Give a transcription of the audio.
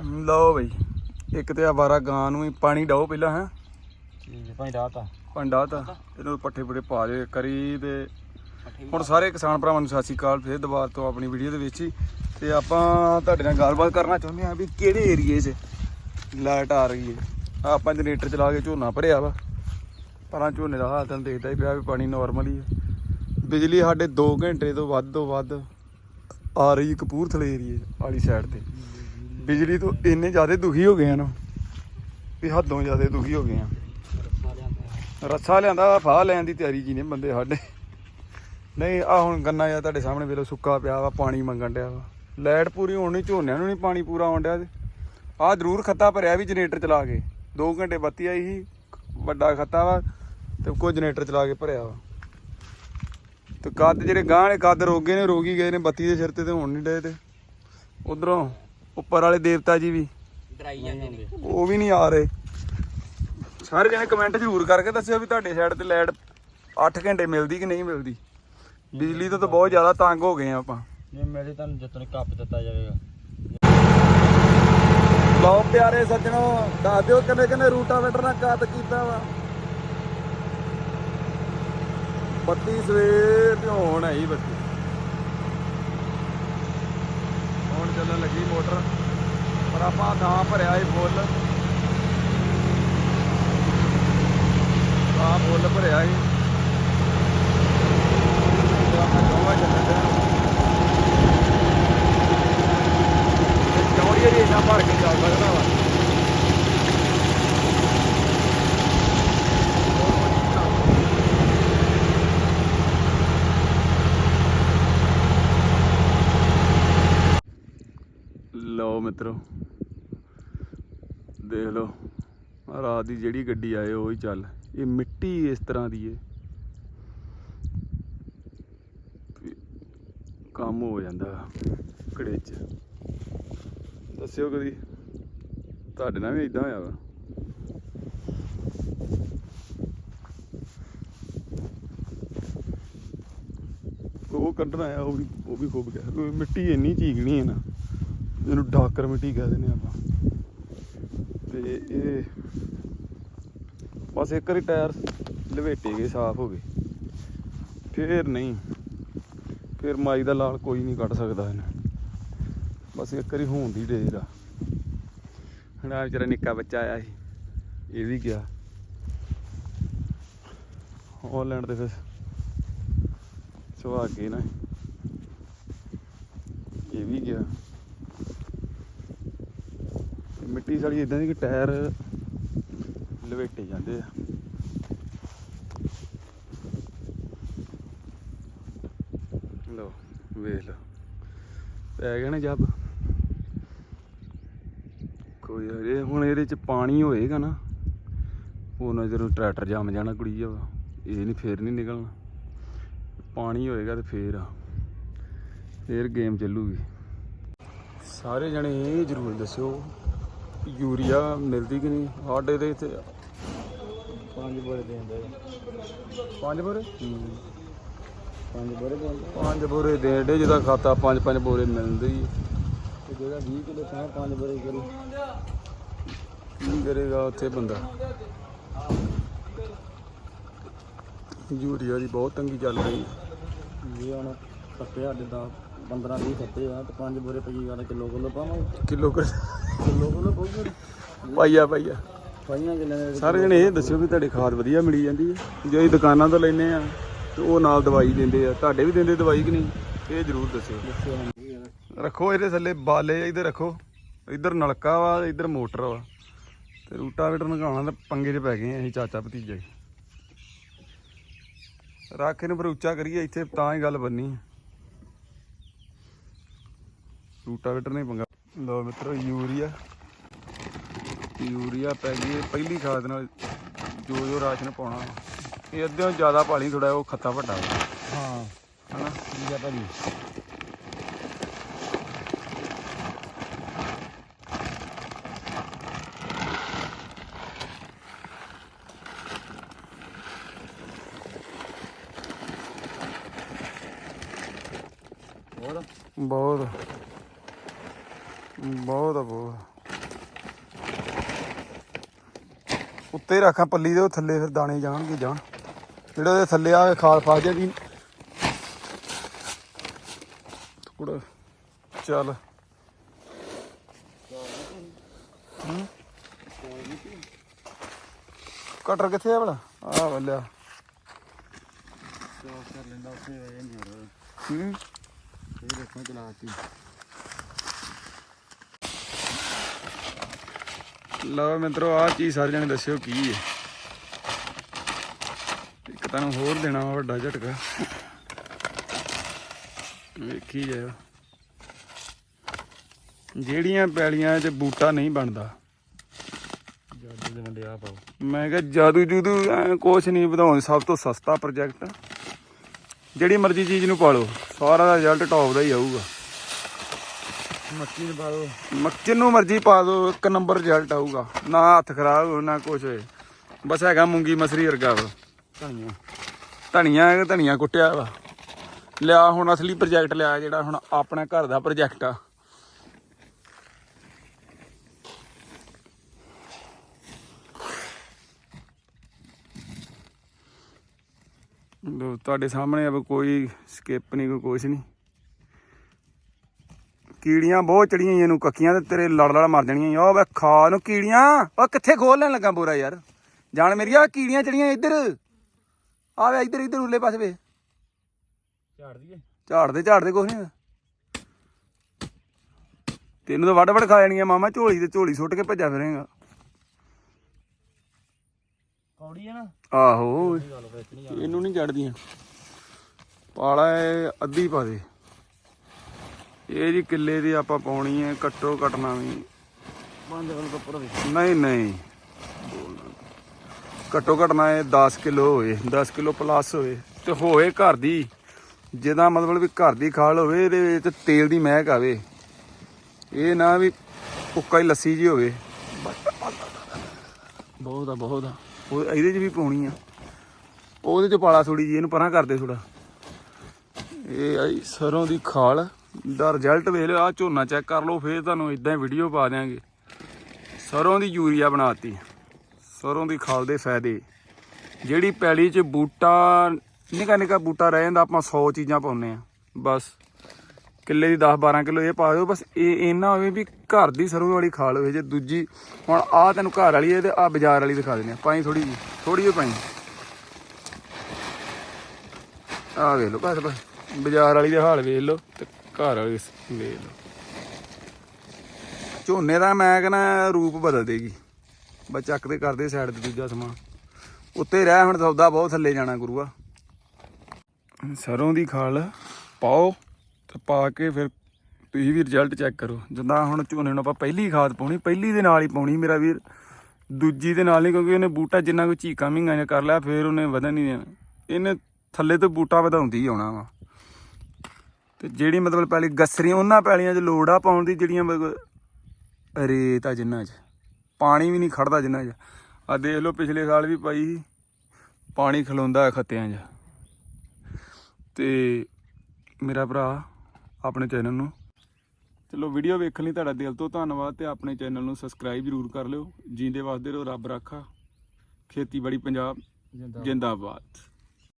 ਲਓ ਬਈ ਇੱਕ ਤੇ ਆ ਵਾਰਾ ਗਾਂ ਨੂੰ ਹੀ ਪਾਣੀ ਡਾਓ ਪਹਿਲਾਂ ਹੈ। ਠੀਕ ਹੈ ਭਾਈ ਆ ਪੰਡਾ ਤਾਂ ਇਹਨੂੰ ਪੱਠੇ ਪੁੱਠੇ ਪਾ ਦੇ ਕਰੀ ਤੇ ਹੁਣ ਸਾਰੇ ਕਿਸਾਨ ਭਰਾਵਾਂ ਨੂੰ ਸਤਿ ਸ਼੍ਰੀ ਅਕਾਲ ਫੇਰ ਦੁਬਾਰਾ ਤੋਂ ਆਪਣੀ ਵੀਡੀਓ ਦੇ ਵਿੱਚ ਹੀ। ਤੇ ਆਪਾਂ ਤੁਹਾਡੇ ਨਾਲ ਗੱਲਬਾਤ ਕਰਨਾ ਚਾਹੁੰਦੇ ਹਾਂ ਵੀ ਕਿਹੜੇ ਏਰੀਏ 'ਚ ਲਾਈਟ ਆ ਰਹੀ ਹੈ। ਆਪਾਂ ਜਨਰੇਟਰ ਚਲਾ ਕੇ ਝੋਨਾ ਭਰਿਆ ਵਾ। ਪਰਾਂ ਝੋਨੇ ਦਾ ਹਾਲ ਤਾਂ ਦੇਖਦਾ ਹੀ ਪਿਆ ਵੀ ਪਾਣੀ ਨਾਰਮਲ ਹੀ ਹੈ। ਬਿਜਲੀ ਸਾਡੇ 2 ਘੰਟੇ ਤੋਂ ਵੱਧ ਤੋਂ ਵੱਧ ਆ ਰਹੀ ਕਪੂਰਥਲੇ ਏਰੀਏ ਵਾਲੀ ਸਾਈਡ ਤੇ। ਬਿਜਲੀ ਤੋਂ ਇੰਨੇ ਜ਼ਿਆਦਾ ਦੁਖੀ ਹੋ ਗਏ ਆ ਨਾ ਵੀ ਹੱਦੋਂ ਜ਼ਿਆਦਾ ਦੁਖੀ ਹੋ ਗਏ ਆ। ਰੱਸਾ ਲਿਆਂਦਾ, ਫਾਹ ਲੈਣ ਦੀ ਤਿਆਰੀ ਜੀ ਨੇ ਬੰਦੇ ਸਾਡੇ। ਨਹੀਂ ਆ ਹੁਣ ਗੰਨਾ ਆ ਤੁਹਾਡੇ ਸਾਹਮਣੇ ਵੇਲੋ ਸੁੱਕਾ ਪਿਆ ਵਾ, ਪਾਣੀ ਮੰਗਣ ਡਿਆ ਵਾ। ਲਾਈਟ ਪੂਰੀ ਹੋਣੀ ਝੋਨਿਆਂ ਨੂੰ ਨਹੀਂ ਪਾਣੀ ਪੂਰਾ ਆਉਣ ਡਿਆ ਤੇ। ਆ ਜ਼ਰੂਰ ਖੱਤਾ ਭਰਿਆ ਵੀ ਜਨਰੇਟਰ ਚਲਾ ਕੇ। 2 ਘੰਟੇ ਬੱਤੀ ਆਈ ਸੀ, ਵੱਡਾ ਖੱਤਾ ਵਾ ਤੇ ਕੋਈ ਜਨਰੇਟਰ ਚਲਾ ਕੇ ਭਰਿਆ ਵਾ। ਤੇ ਕੱਦ ਜਿਹੜੇ ਗਾਂ ਨੇ ਕੱਦ ਰੋਗੇ ਨੇ, ਰੋਗੀ ਗਏ ਨੇ, ਬੱਤੀ ਦੇ ਸਿਰ ਤੇ ਤੇ ਹੁਣ ਨਹੀਂ ਡਏ ਤੇ। ਉਧਰੋਂ ਉੱਪਰ ਵਾਲੇ ਦੇਵਤਾ ਜੀ ਵੀ। ਡਰਾਈ ਜਾਂਦੇ ਨੇ। ਉਹ ਵੀ ਨਹੀਂ ਆ ਰਹੇ। ਸਾਰੇ ਜਣੇ ਕਮੈਂਟ ਜ਼ਰੂਰ ਕਰਕੇ ਦੱਸਿਓ ਵੀ ਤੁਹਾਡੇ ਸਾਈਡ ਤੇ ਲਾਈਟ 8 ਘੰਟੇ ਮਿਲਦੀ ਕਿ ਨਹੀਂ ਮਿਲਦੀ। ਬਿਜਲੀ ਤੋਂ ਤਾਂ ਬਹੁਤ ਜ਼ਿਆਦਾ ਤੰਗ ਹੋ ਗਏ ਆ ਆਪਾਂ। ਜੇ ਮੇਰੇ ਤੁਹਾਨੂੰ ਜਤਨ ਕੱਪ ਦਿੱਤਾ ਜਾਵੇਗਾ। ਲਓ ਪਿਆਰੇ ਸੱਜਣੋ ਦੱਸ ਦਿਓ ਕਿੰਨੇ ਕਿੰਨੇ ਰੂਟਾਵੇਟਰ ਨਾਲ ਕੱਟ ਕੀਤਾ ਵਾ। ਬੱਤੀ ਸਵੇਰ ਤੇ ਹੁਣ ਹੈ ਹੀ ਬੱਤੀ ਹੁਣ ਚੱਲਣ ਲੱਗੀ ਮੋਟਰ ਪਰ ਆਪਾਂ ਥਾਂ ਭਰਿਆ ਹੀ ਫੁੱਲ। ਆ ਫੁੱਲ ਭਰਿਆ ਹੀ ਤੇ ਆਪਾਂ ਦੋਵਾਂ ਚੱਲਣ ਦੇ ਚੌੜੀਏ ਦੀ ਇੰਨਾ ਭਰ ਕੇ ਚੱਲ ਸਕਦਾ ਵਾ ਲਓ ਮਿੱਤਰੋ। ਦੇਖ ਲਓ ਰਾਤ ਦੀ ਜਿਹੜੀ ਗੱਡੀ ਆਏ, ਉਹ ਹੀ ਚੱਲ। ਇਹ ਮਿੱਟੀ ਇਸ ਤਰ੍ਹਾਂ ਦੀ ਏ। ਕੰਮ ਹੋ ਜਾਂਦਾ ਘੜੇ 'ਚ। ਦੱਸਿਓ ਕਦੀ, ਤੁਹਾਡੇ ਨਾਲ ਵੀ ਇਦਾਂ ਹੋਇਆ ਵਾ? ਉਹ ਕੱਢਣਾ ਆ ਉਹ ਵੀ ਉਹ ਵੀ ਖੂਬ ਗਿਆ। ਮਿੱਟੀ ਇੰਨੀ ਚੀਕਣੀ ਹੈ ਨਾ। ਇਹਨੂੰ ਡਾਕਰ ਮਿੱਟੀ ਕਹਿ ਦਿੰਦੇ ਆਪਾਂ। ਤੇ ਇਹ ਬਸ ਇੱਕ ਵਾਰੀ ਟਾਇਰ ਲਵੇਟੇ ਗਏ, ਸਾਫ਼ ਹੋ ਗਏ। ਫੇਰ ਨਹੀਂ, ਫੇਰ ਮਾਈ ਦਾ ਲਾਲ ਕੋਈ ਨਹੀਂ ਕੱਢ ਸਕਦਾ ਇਹਨੂੰ। ਬਸ ਇੱਕ ਵਾਰੀ ਹੋਣ ਦੀ ਡੇ ਦਾ ਹੁਣ ਆ ਵਿਚਾਰਾ ਨਿੱਕਾ ਬੱਚਾ ਆਇਆ ਸੀ, ਇਹ ਵੀ ਗਿਆ। ਹਾਲੈਂਡ ਤੇ ਫਿਰ ਸੁਹਾਗੇ ਨਾ। ਇਹ ਵੀ ਗਿਆ ਤੇ ਮਿੱਟੀ ਸਾਲੀ ਇਦਾਂ ਦੀ ਕਿ ਟਾਇਰ ਲਵੇਟੇ ਜਾਂਦੇ ਆ। ਲਓ, ਵੇਖ ਲਓ। ਪੈ ਗਿਆ ਨਾ ਜੱਬ। ਕੋਈ ਇਹ ਹੁਣ ਇਹਦੇ ਚ ਪਾਣੀ ਹੋਏਗਾ ਨਾ ਉਹਨਾਂ ਜਦੋਂ ਟਰੈਕਟਰ ਜੰਮ ਜਾਣਾ ਕੁੜੀ ਜਾ ਇਹ ਨਹੀਂ, ਫੇਰ ਨਹੀਂ ਨਿਕਲਣਾ। ਪਾਣੀ ਹੋਏਗਾ ਤੇ ਫੇਰ ਆ। ਫੇਰ ਗੇਮ ਚੱਲੂਗੀ। ਸਾਰੇ ਜਣੇ ਇਹ ਜ਼ਰੂਰ ਦੱਸਿਓ ਯੂਰੀਆ ਮਿਲਦੀ ਕਿ ਨਹੀਂ? ਸਾਡੇ ਦੇ ਇੱਥੇ? ਪੰਜ ਬੋਰੇ ਦੇ ਦਿੰਦੇ। ਪੰਜ ਬੋਰੇ? ਪੰਜ ਬੋਰੇ ਦੇ ਦਿੰਦੇ। ਪੰਜ ਬੋਰੇ ਦੇ ਡੇ ਜਿਹਦਾ ਖਾਤਾ ਪੰਜ ਪੰਜ ਬੋਰੇ ਮਿਲਦੇ ਹੀ। ਤੇ ਜਿਹੜਾ 20 ਕਿਲੋ ਥਾਂ ਪੰਜ ਬੋਰੇ ਕਰੂ। ਕੀ ਕਰੇਗਾ ਉੱਥੇ ਬੰਦਾ? ਯੂਰੀਆ ਦੀ ਬਹੁਤ ਤੰਗੀ ਚੱਲ ਰਹੀ ਜੇ ਹੁਣ ਕੱਟੇ ਸਾਡੇ ਦਾ 15 20 ਕੱਟੇ ਆ ਤੇ ਪੰਜ ਬੋਰੇ ਪਈ ਵਾਲਾ ਕਿਲੋ ਕਿਲੋ ਪਾਵਾਂਗੇ। ਕਿਲੋ ਕਰ ਪਾਈਆ ਪਾਈਆ। ਪਾਈਆਂ ਕਿੱਲੇ ਦੇ? ਸਾਰੇ ਜਣੇ ਇਹ ਦੱਸਿਓ ਵੀ ਤੁਹਾਡੇ ਖਾਦ ਵਧੀਆ ਮਿਲੀ ਜਾਂਦੀ ਹੈ। ਜੇ ਅਸੀਂ ਦੁਕਾਨਾਂ ਤੋਂ ਲੈਨੇ ਆ ਤੇ ਉਹ ਨਾਲ ਦਵਾਈ ਦਿੰਦੇ ਆ। ਤੁਹਾਡੇ ਵੀ ਦਿੰਦੇ ਦਵਾਈ ਕਿ ਨਹੀਂ? ਇਹ ਜ਼ਰੂਰ ਦੱਸਿਓ। ਰੱਖੋ ਇਹਦੇ ਥੱਲੇ ਬਾਲੇ ਇੱਧਰ ਰੱਖੋ। ਇੱਧਰ ਨਲਕਾ ਵਾ ਇੱਧਰ ਮੋਟਰ ਵਾ। ਤੇ ਰੂਟਾਵੇਟਰ ਨਗਾਉਣਾ ਤਾਂ ਪੰਗੇ 'ਚ ਪੈ ਗਏ ਆ ਅਸੀਂ ਚਾਚਾ ਭਤੀਜਾ। ਰੱਖ ਇਹਨੂੰ ਫਿਰ ਉੱਚਾ ਕਰੀਏ ਇੱਥੇ ਤਾਂ ਹੀ ਗੱਲ ਬੰਨੀ ਰੂਟਾਵੇਟਰ ਨਹੀਂ ਪੰਗਾ ਲੋ ਮਿੱਤਰੋ ਯੂਰੀਆ। ਯੂਰੀਆ ਪੈ ਗਈ ਪਹਿਲੀ ਖਾਦ ਨਾਲ ਜੋ ਜੋ ਰਾਸ਼ਨ ਪਾਉਣਾ। ਇਹ ਅੱਧਿਓਂ ਜ਼ਿਆਦਾ ਪਾਲੀ ਥੋੜਾ ਉਹ ਖੱਤਾ ਵੱਡਾ ਹਾਂ ਹਨਾ? ਠੀਕ ਆ ਭਾਜੀ ਬਹੁਤ। ਬਹੁਤ ਆ ਬਹੁਤ ਉੱਤੇ ਰੱਖਾਂ ਪੱਲੀ ਦੇ ਥੱਲੇ ਫਿਰ ਦਾਣੇ ਜਾਣਗੇ ਜਾਣ। ਜਿਹੜਾ ਉਹਦੇ ਥੱਲੇ ਆ ਖਾਲ ਫਾ ਜੇ ਵੀ ਕੁੜਾ ਚੱਲ। ਕਟਰ ਕਿੱਥੇ ਆ ਭਲਾ? ਆ ਬੱਲਿਆ ਚੌਕ ਕਰ ਲੈਂਦਾ ਉੱਥੇ ਹੋਇਆ ਨਹੀਂ ਹੂੰ? ਇਹ ਦੇਖੋ ਚਲਾਤੀ ਲਓ ਮਿੱਤਰੋ ਆਹ ਚੀਜ਼ ਸਾਰੇ ਜਣੇ ਦੱਸਿਓ ਕੀ ਹੈ। ਇੱਕ ਤੁਹਾਨੂੰ ਹੋਰ ਦੇਣਾ ਵੱਡਾ ਝਟਕਾ। ਵੇਖੀ ਜਾਓ ਜਿਹੜੀਆਂ ਪੈਲੀਆਂ 'ਚ ਬੂਟਾ ਨਹੀਂ ਬਣਦਾ। ਜਾਦੂ ਦੇ ਬੰਦੇ ਆ ਪਾਓ ਮੈਂ ਕਿਹਾ ਜਾਦੂ ਜੂਦੂ ਕੁਛ ਨਹੀਂ ਵਧਾਉਣ ਸਭ ਤੋਂ ਸਸਤਾ ਪ੍ਰੋਜੈਕਟ ਜਿਹੜੀ ਮਰਜ਼ੀ ਚੀਜ਼ ਨੂੰ ਪਾਲੋ ਸਾਰਾ ਦਾ ਰਿਜ਼ਲਟ ਟੌਪ ਦਾ ਹੀ ਆਊਗਾ। ਮੱਕੀ ਨੂੰ ਪਾ ਦੋ ਮੱਕੀ ਨੂੰ ਮਰਜ਼ੀ ਪਾ ਦੋ ਇੱਕ ਨੰਬਰ ਰਿਜ਼ਲਟ ਆਊਗਾ। ਨਾ ਹੱਥ ਖਰਾਬ ਹੋ ਨਾ ਕੁਛ ਹੋਏ। ਬਸ ਹੈਗਾ ਮੂੰਗੀ ਮਸਰੀ ਵਰਗਾ ਵਾ। ਧਨੀਆ। ਧਨੀਆ ਧਨੀਆ ਕੁੱਟਿਆ ਵਾ। ਲਿਆ ਹੁਣ ਅਸਲੀ ਪ੍ਰੋਜੈਕਟ ਲਿਆ ਜਿਹੜਾ ਹੁਣ ਆਪਣੇ ਘਰ ਦਾ ਪ੍ਰੋਜੈਕਟ ਆ। ਤੁਹਾਡੇ ਸਾਹਮਣੇ ਅਬ ਕੋਈ ਸਕਿਪ ਨਹੀਂ ਕੋਈ ਕੁਛ ਨਹੀਂ ਕੀੜੀਆਂ ਬਹੁਤ ਚੜੀਆਂ ਈ ਇਹਨੂੰ ਕੱਕੀਆਂ ਤੇ ਤੇਰੇ ਲੜ ਲੜ ਮਰ ਜਾਣੀਆਂ ਈ। ਓ ਵੇ ਖਾ ਨੂੰ ਕੀੜੀਆਂ। ਓ ਕਿੱਥੇ ਖੋਲ ਲੈਣ ਲੱਗਾ ਬੋਰਾ ਯਾਰ? ਜਾਣ ਮੇਰੀ ਆ ਕੀੜੀਆਂ ਚੜੀਆਂ ਇੱਧਰ। ਆ ਵੇ ਇੱਧਰ ਇੱਧਰ ਉਰਲੇ ਪਾਸੇ ਵੇ। ਝਾੜ ਦਈਏ। ਝਾੜਦੇ ਝਾੜਦੇ ਕੁਛ ਨਹੀਂ ਤੈਨੂੰ ਤਾਂ ਵੱਡ ਵੱਡ ਖਾ ਜਾਣੀਆਂ ਮਾਮਾ ਝੋਲੀ ਤੇ ਝੋਲੀ ਸੁੱਟ ਕੇ ਭੱਜਾ ਫਿਰੇਗਾ। ਕੌੜੀ ਹੈ ਨਾ। ਆਹੋ। ਇਹ ਗੱਲ ਵਿੱਚ ਨਹੀਂ ਇਹਨੂੰ ਨਹੀਂ ਚੜਦੀਆਂ ਪਾਲਾ ਇਹ ਅੱਧੀ ਪਾ ਦੇ। ਇਹ ਜੀ ਕਿੱਲੇ ਦੀ ਆਪਾਂ ਪਾਉਣੀ ਹੈ ਕੱਟੋ ਕੱਟਣਾ ਵੀ। ਬੰਦ ਕਰ ਤੋਂ ਉੱਪਰ ਵੀ। ਨਹੀਂ ਨਹੀਂ। ਘੱਟੋ ਘਟਣਾ ਇਹ 10 ਕਿਲੋ ਹੋਏ 10 ਕਿਲੋ ਪਲੱਸ ਹੋਏ ਤੇ ਹੋਏ ਘਰ ਦੀ। ਜਿਹਦਾ ਮਤਲਬ ਵੀ ਘਰ ਦੀ ਖਾਲ ਹੋਵੇ ਇਹਦੇ ਵਿੱਚ ਤੇਲ ਦੀ ਮਹਿਕ ਆਵੇ। ਇਹ ਨਾ ਵੀ ਉੱਕਾ ਹੀ ਲੱਸੀ ਜੀ ਹੋਵੇ। ਬਹੁਤ ਆ ਬਹੁਤ ਆ। ਉਹ ਇਹਦੇ 'ਚ ਵੀ ਪਾਉਣੀ ਆ। ਉਹਦੇ 'ਚ ਪਾਲਾ ਥੋੜੀ ਜੀ ਇਹਨੂੰ ਪਰਾਂ ਕਰਦੇ ਥੋੜਾ ਇਹ ਆਈ ਸਰੋਂ ਦੀ ਖਾਲ। ਦਾ ਰਿਜ਼ਲਟ ਵੇਖ ਲਿਓ ਆ ਝੋਨਾ ਚੈੱਕ ਕਰ ਲਓ, ਫੇਰ ਤੁਹਾਨੂੰ ਇਦਾਂ ਹੀ ਵੀਡੀਓ ਪਾ ਦਿਆਂਗੇ। ਸਰੋਂ ਦੀ ਯੂਰੀਆ ਬਣਾਤੀ। ਸਰੋਂ ਦੀ ਖਾਲ ਦੇ ਫਾਇਦੇ। ਜਿਹੜੀ ਪੈਲੀ 'ਚ ਬੂਟਾ, ਨਿਕਾ ਨਿਕਾ ਬੂਟਾ ਰਹਿ ਜਾਂਦਾ, ਆਪਾਂ 100 ਚੀਜ਼ਾਂ ਪਾਉਂਦੇ ਆ ਬਸ, ਕਿੱਲੇ ਦੀ 10 12 ਕਿਲੋ ਇਹ ਪਾ ਦਿਓ, ਬਸ ਇਹ ਇੰਨਾ ਹੋਵੇ ਵੀ ਘਰ ਦੀ ਸਰੋਂ ਵਾਲੀ ਖਾਲ ਹੋਵੇ, ਜੇ ਦੂਜੀ, ਹੁਣ ਆ ਤੈਨੂੰ ਘਰ ਵਾਲੀ ਹੈ ਤੇ ਆ ਬਾਜ਼ਾਰ ਵਾਲੀ ਦਿਖਾ ਦਿੰਦੇ ਆ ਪਾਈ ਥੋੜੀ ਜੀ ਥੋੜੀ ਜਿਹੀ ਪਾਈ। ਆ ਵੇਖ ਲਓ, ਬਸ ਬਸ। ਬਾਜ਼ਾਰ ਵਾਲੀ ਦੇ ਹਾਲ ਵੇਖ ਲਓ ਤੇ ਘਰ ਵਾਲੀ ਵੇਖ ਲਓ ਝੋਨੇ ਦਾ ਮੈਂ ਕਹਿੰਦਾ ਰੂਪ ਬਦਲ ਦੇਗੀ ਬਸ ਚੱਕਦੇ ਕਰਦੇ ਸਾਈਡ ਤੇ ਦੂਜਾ ਸਮਾਨ। ਉੱਤੇ ਰਹਿ ਹੁਣ ਸੌਦਾ ਬਹੁਤ ਥੱਲੇ ਜਾਣਾ ਗੁਰੂਆ। ਸਰੋਂ ਦੀ ਖਾਲ ਪਾਓ ਤੇ ਪਾ ਕੇ ਫਿਰ ਤੁਸੀਂ ਵੀ ਰਿਜ਼ਲਟ ਚੈੱਕ ਕਰੋ। ਜਿੱਦਾਂ ਹੁਣ ਝੋਨੇ ਨੂੰ ਆਪਾਂ ਪਹਿਲੀ ਖਾਦ ਪਾਉਣੀ, ਪਹਿਲੀ ਦੇ ਨਾਲ ਹੀ ਪਾਉਣੀ ਮੇਰਾ ਵੀਰ। ਦੂਜੀ ਦੇ ਨਾਲ ਨਹੀਂ ਕਿਉਂਕਿ ਉਹਨੇ ਬੂਟਾ ਜਿੰਨਾ ਕੋਈ ਚੀਕਾ ਮਿੰਗਾ ਜਿਹਾ ਕਰ ਲਿਆ, ਫਿਰ ਉਹਨੇ ਵਧਣ ਨਹੀਂ ਦੇਣਾ। ਇਹਨੇ ਥੱਲੇ ਤੋਂ ਬੂਟਾ ਵਧਾਉਂਦੀ ਹੀ ਆਉਣਾ ਵਾ। ਤੇ ਜਿਹੜੀ ਮਤਲਬ ਪਹਿਲੀ ਗਸਰੀਆਂ, ਉਹਨਾਂ ਪੈਲੀਆਂ 'ਚ ਲੋੜ ਆ ਪਾਉਣ ਦੀ ਜਿਹੜੀਆਂ ਮਤਲਬ ਰੇਤ ਆ ਜਿੰਨਾ 'ਚ। ਪਾਣੀ ਵੀ ਨਹੀਂ ਖੜਦਾ ਜਿੰਨਾ 'ਚ। ਆ ਦੇਖ ਲਓ ਪਿਛਲੇ ਸਾਲ ਵੀ ਪਾਈ ਪਾਣੀ ਖਲੋਂਦਾ ਹੈ ਖੱਤਿਆਂ 'ਚ। ਤੇ ਮੇਰਾ ਭਰਾ ਆਪਣੇ ਚੈਨਲ ਨੂੰ ਚਲੋ ਵੀਡੀਓ ਵੇਖਣ ਲਈ ਤੁਹਾਡਾ ਦਿਲ ਤੋਂ ਧੰਨਵਾਦ ਤੇ ਆਪਣੇ ਚੈਨਲ ਨੂੰ ਸਬਸਕ੍ਰਾਈਬ ਜ਼ਰੂਰ ਕਰ ਲਿਓ। ਜੀਂਦੇ ਵਾਸਤੇ ਰਹੋ, ਰੱਬ ਰਾਖਾ। ਖੇਤੀਬਾੜੀ ਪੰਜਾਬ, ਜਿੰਦਾਬਾਦ।